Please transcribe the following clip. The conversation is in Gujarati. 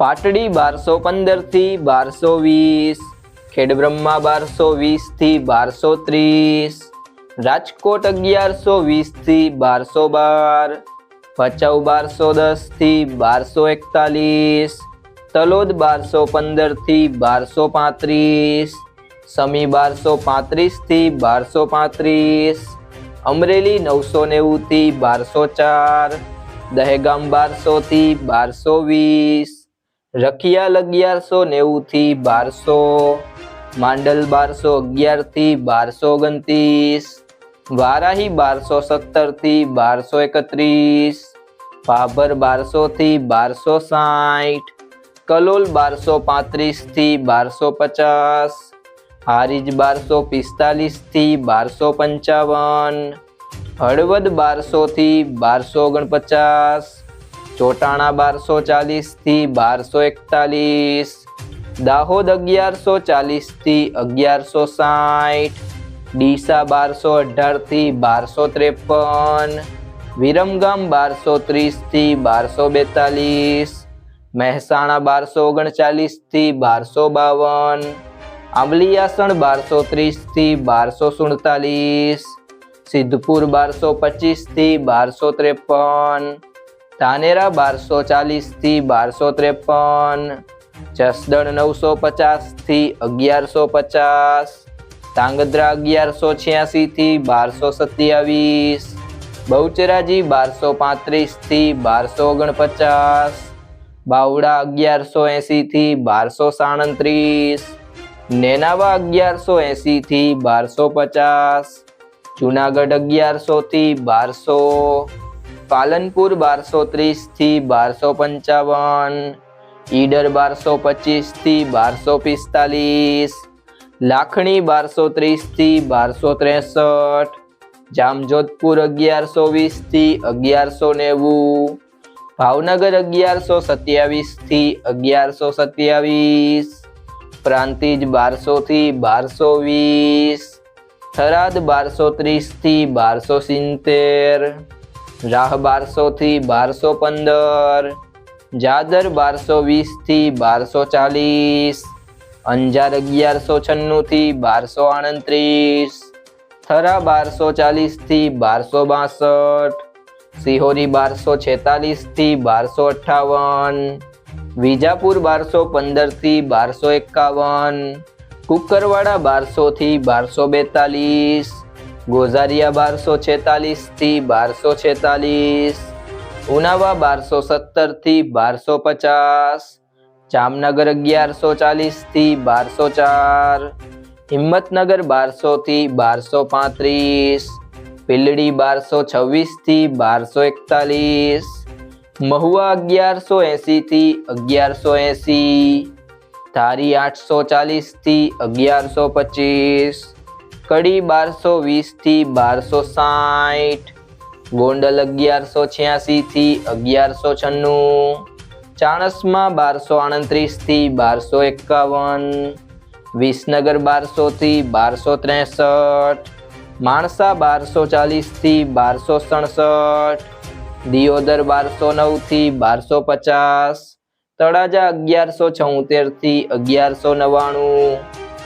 પાટડી બારસો પંદરથી બારસો વીસ ખેડબ્રહ્મા બારસો વીસથી બારસો ત્રીસ, રાજકોટ અગિયારસો વીસથી બારસો બાર, ભચાઉ બારસો દસથી બારસો એકતાલીસ, તલોદ બારસો પંદરથી બારસો પાંત્રીસ, સમી બારસો પાંત્રીસથી બારસો પાંત્રીસ, અમરેલી નવસો નેવું થી બારસો ચાર, દહેગામ બારસો થી બારસો વીસ રખિયાલ અગિયારસો નેવું થી બારસો, માંડલ બારસો અગિયારથી બારસો ઓગણત્રીસ, વારાહી બારસો સત્તરથી બારસો એકત્રીસ, ભાભર બારસો થી બારસો સાઠ, કલોલ બારસો પાંત્રીસથી બારસો પચાસ, હારીજ બારસો પિસ્તાલીસથી બારસો પંચાવન, હળવદ બારસો થી બારસો ઓગણપચાસ ચોટાણા બારસો ચાલીસથી બારસો એકતાલીસ. દાહોદ અગિયારસો ચાલીસથી અગિયારસો સાઠ. ડીસા બારસો અઢારથી બારસો ત્રેપન. વિરમગામ બારસો ત્રીસથી બારસો બેતાલીસ. મહેસાણા બારસો ઓગણચાલીસથી બારસો બાવન. આંબલિયાસણ બારસો ત્રીસથી બારસો સુડતાલીસ. સિદ્ધપુર બારસો પચીસથી બારસો ત્રેપન. ધાનેરા બારસો ચાલીસથી બારસો ત્રેપન, જસદણ નવસો પચાસથી અગિયારસો પચાસ, ધાંગધ્રા અગિયારસો છ્યાસી થી બારસો સત્યાવીસ, બહુચરાજી બારસો પાંત્રીસથી બારસો ઓગણપચાસ, બાવડા અગિયારસો એંસી થી બારસો સાડત્રીસ, નેનાવા અગિયારસો એંસી થી બારસો પચાસ, જુનાગઢ અગિયારસો થી બારસો પાલનપુર બારસો ત્રીસથી બારસો પંચાવન, ઈડર બારસો પચીસથી બારસો પિસ્તાલીસ, લાખણી બારસો ત્રીસથી બારસો ત્રેસઠ, જામજોધપુર અગિયારસો વીસથી અગિયારસો નેવું, ભાવનગર અગિયારસો સત્યાવીસથી અગિયારસો સત્યાવીસ, પ્રાંતિજ બારસો થી બારસો વીસ, થરાદ બારસો ત્રીસથી બારસો સિત્તેર રાહ બારસો થી બારસો પંદર, જાદર બારસો વીસથી બારસો ચાલીસ, અંજાર અગિયારસો છન્નું થી બારસો આડત્રીસ થરા બારસો ચાલીસથી બારસો બાસઠ, સિહોરી બારસો છેતાલીસથી બારસો અઠ્ઠાવન, વિજાપુર બારસો પંદરથી બારસો એકાવન, કુકરવાડા બારસો થી બારસો બેતાલીસ ગોઝારિયા બારસો છેતાલીસથી બારસો છેતાલીસ ઉનાવા બારસો સત્તરથી બારસો પચાસ જામનગર અગિયારસો ચાલીસથી બારસો ચાર હિંમતનગર બારસો થી બારસો પાંત્રીસ પીલડી બારસો છવ્વીસથી બારસો એકતાલીસ મહુવા અગિયારસો એંસી થી અગિયારસો એંસી ધારી આઠસો ચાલીસથી અગિયારસો પચીસ કડી બારસો વીસથી બારસો સાઠ ગોંડલ અગિયારસો છ્યાસી થી અગિયારસો છન્નું, ચાણસમાં બારસો આડત્રીસથી બારસો એકાવન, વિસનગર બારસો થી બારસો ત્રેસઠ, માણસા બારસો ચાલીસથી બારસો સડસઠ, દિયોદર બારસો નવથી બારસો પચાસ, તળાજા અગિયારસો છોતેરથી અગિયારસો નવ્વાણું